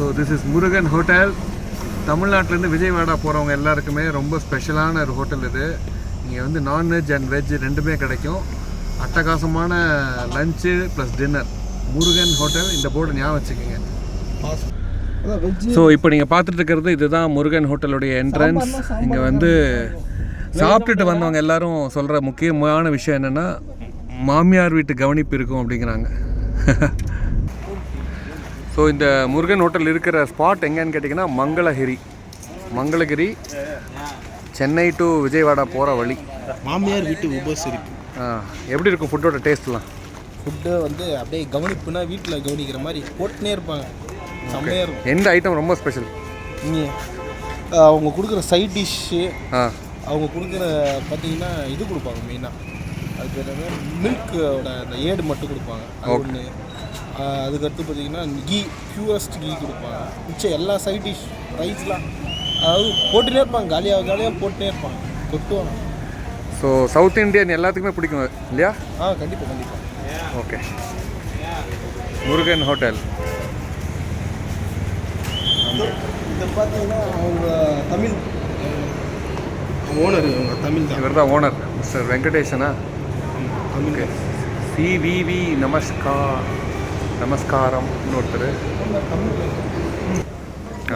So this is Murugan hotel தமிழ்நாட்டிலேருந்து விஜயவாடா போகிறவங்க எல்லாருக்குமே ரொம்ப ஸ்பெஷலான ஒரு ஹோட்டல் இது. இங்கே வந்து நான்வெஜ் அண்ட் வெஜ் ரெண்டுமே கிடைக்கும். அட்டகாசமான lunch plus dinner Murugan hotel இந்த போர்டு ஞாபகம் வச்சுக்கோங்க. ஸோ இப்போ நீங்கள் பார்த்துட்டு இருக்கிறது இதுதான் முருகன் ஹோட்டலுடைய என்ட்ரன்ஸ் இங்கே வந்து சாப்பிட்டுட்டு வந்தவங்க எல்லாரும் சொல்கிற முக்கியமான விஷயம் என்னென்னா மாமியார் வீட்டு கவனிப்பு இருக்கும் அப்படிங்கிறாங்க. ஸோ இந்த முருகன் ஹோட்டல் இருக்கிற ஸ்பாட் எங்கேன்னு கேட்டிங்கன்னா மங்களகிரி. மங்களகிரி சென்னை டு விஜயவாடா போகிற வழி. மாமியார் வீட்டு உபசரிப்பு. ஆ, எப்படி இருக்கும் ஃபுட்டோட டேஸ்ட்லாம் ஃபுட்டு வந்து அப்படியே கவனிப்புனா வீட்டில் கவனிக்கிற மாதிரி போட்டுனே இருப்பாங்க. செம்மையாக இருக்கும். எந்த ஐட்டம் ரொம்ப ஸ்பெஷல் இங்கே அவங்க கொடுக்குற சைட் டிஷ்ஷு ஆ. அவங்க கொடுக்குற பார்த்தீங்கன்னா இது கொடுப்பாங்க மெயினாக அது பேர் மில்க்கோட அந்த ஏடு மட்டும் கொடுப்பாங்க. ஒன்று அதுக்கடுத்து பார்த்தீங்கன்னா கீ பியூரஸ்ட் கீ கொடுப்பாங்க. மிச்சம் எல்லா சைட் டிஷ் ரைஸ்லாம் அதாவது போட்டுனே இருப்பாங்க காலியாக காலியாக போட்டுனே இருப்பாங்க. கொட்டுவாங்க. ஸோ சவுத் இந்தியன் எல்லாத்துக்குமே பிடிக்கும் இல்லையா? ஆ கண்டிப்பாக கண்டிப்பாக ஓகே முருகன் ஹோட்டல் இதை பார்த்தீங்கன்னா அவங்க தமிழ் ஓனர் இவங்க தமிழ் தான். இவர் தான் ஓனர் மிஸ்டர் வெங்கடேஷனா தமிழ் சிவிவி நமஸ்கார் நமஸ்காரம் ஒருத்தர்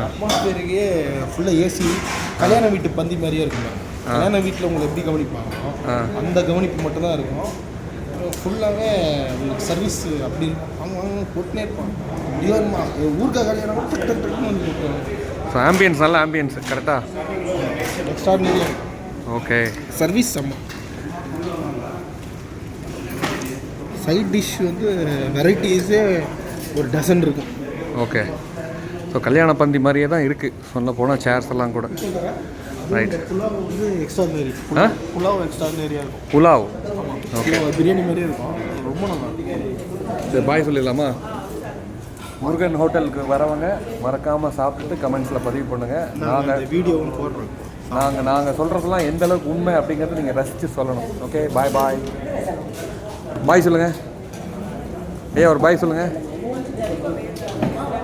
அட்மாஸ்பியருக்கே ஃபுல்லாக ஏசி கல்யாண வீட்டு பந்தி மாதிரியே இருக்குங்க கல்யாண வீட்டில் உங்களை எப்படி கவனிப்பாங்க. அந்த கவனிப்பு மட்டும்தான் இருக்கும். ஃபுல்லாகவே உங்களுக்கு சர்வீஸ் அப்படி இருக்கும். அவங்க அவங்க போட்டுனே இருப்பாங்க. முடியாதுமா ஊருக்கா கல்யாணம் ஸோ ஆம்பியன்ஸ் நல்ல ஆம்பியன்ஸ் கரெக்டாக எக்ஸ்ட்ராடினரியாக ஓகே சர்வீஸ் செம்ம. சைட் டிஷ் வந்து வெரைட்டிஸே ஒரு டசன் இருக்கும். ஓகே ஸோ கல்யாண பந்தி மாதிரியே தான் இருக்குது சொல்ல போனால் சேர்ஸ் எல்லாம் கூட. ரைட் புலாவ் வந்து எக்ஸ்ட்ராடினரி ஆ புலாவ் எக்ஸ்ட்ராடினரியாக இருக்கும். புலாவ். ஓகே பிரியாணி மாதிரியே இருக்கும். ரொம்ப நல்லா சரி பாய் சொல்லிடலாமா? முருகன் ஹோட்டலுக்கு வரவங்க மறக்காமல் சாப்பிட்டுட்டு கமெண்ட்ஸில் பதிவு பண்ணுங்கள் நாங்கள் வீடியோவும் போடுறோம். நாங்கள் நாங்கள் சொல்கிறதெல்லாம் எந்த அளவுக்கு உண்மை அப்படிங்கிறத நீங்கள் ரசித்து சொல்லணும். ஓகே பாய் பாய் பாய் சொல்லுங்கள் ஐயா ஒரு பாய் சொல்லுங்கள்